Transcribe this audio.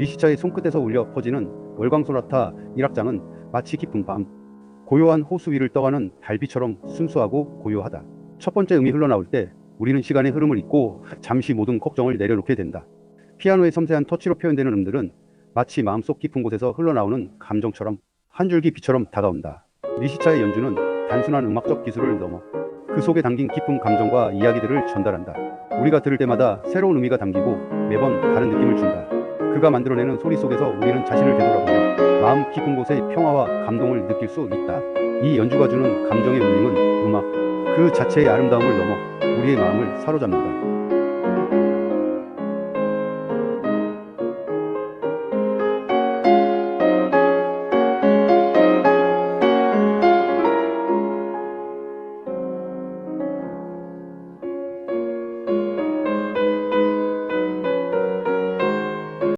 리시차의 손끝에서 울려 퍼지는 월광소나타 1악장은 마치 깊은 밤 고요한 호수 위를 떠가는 달빛처럼 순수하고 고요하다. 첫 번째 음이 흘러나올 때 우리는 시간의 흐름을 잊고 잠시 모든 걱정을 내려놓게 된다. 피아노의 섬세한 터치로 표현되는 음들은 마치 마음속 깊은 곳에서 흘러나오는 감정처럼 한 줄기 빛처럼 다가온다. 리시차의 연주는 단순한 음악적 기술을 넘어 그 속에 담긴 깊은 감정과 이야기들을 전달한다. 우리가 들을 때마다 새로운 의미가 담기고 매번 다른 느낌을 준다. 그가 만들어내는 소리 속에서 우리는 자신을 되돌아보며 마음 깊은 곳의 평화와 감동을 느낄 수 있다. 이 연주가 주는 감정의 울림은 음악 그 자체의 아름다움을 넘어 우리의 마음을 사로잡는다.